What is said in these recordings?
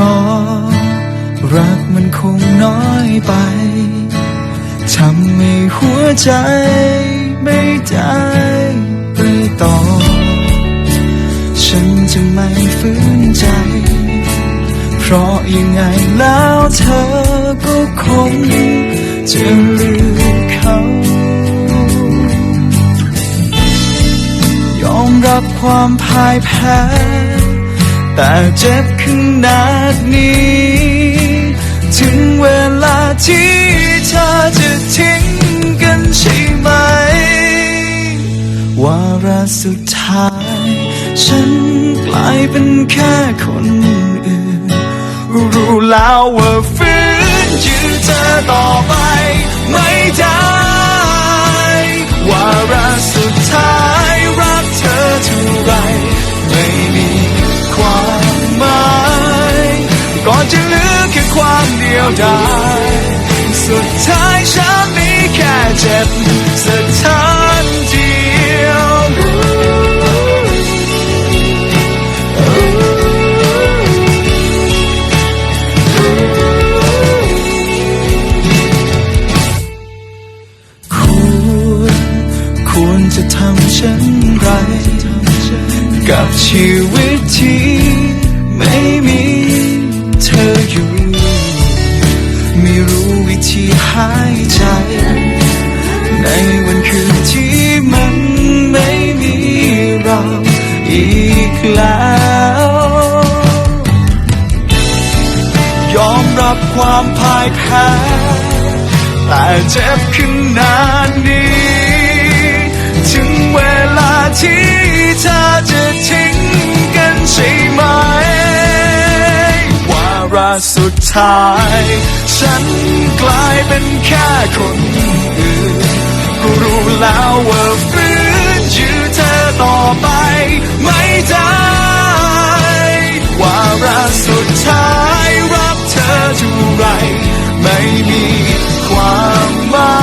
ราะ รักมันคงน้อยไปทำให้หัวใจไม่ได้ไปต่อ ฉันจะไม่ฝืนใจ เพราะยังไงแล้วเธอก็คงจะลืมเขา ยอมรับความพ่ายแพ้ แต่เจ็บขนาดนี้ ถึงเวลาที่เธอจะทิ้งกันใช่ไหม วาระสุดท้าย ฉันกลายเป็นแค่คนอื่น รู้แล้วว่าฝืนยืนเธอต่อไป จะเหลือแค่ความเดียวดายสุดท้ายฉันมีแค่เจ็บสถานเดียวควรควรจะทำเช่นไร กับชีวิตที่ไม่มี เธออยู่ ไม่รู้วิธีหายใจ ในวันคืนที่มันไม่มีเราอีกแล้ว ยอมรับความพ่ายแพ้แต่เจ็บขึ้นนาดนี้ ถึงเวลาที่ ดท้าย ฉันกลายเป็นแค่คนอื่นก็รู้แล้วว่าฝืนยืนเธอต่อไป ไม่ได้วาระสุดท้ายรักเธอเท่าไร ไม่มีความหมา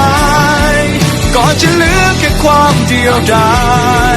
ยก่อนจะเหลือแค่ความเดียวดาย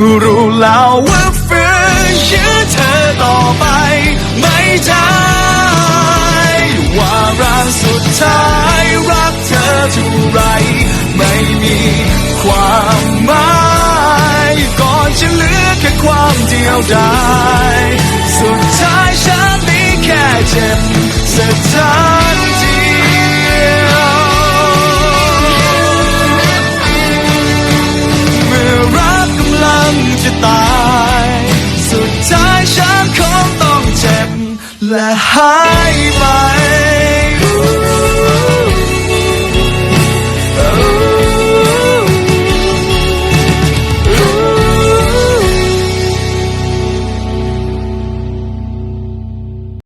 รู้แล้วว่าฝืนยืนเธอต่อไป ไม่ได้วาระสุดท้ายรักเธอเท่าไร ไม่มีความหมายก่อนจะเหลือแค่ความเดียวดาย Lahaima.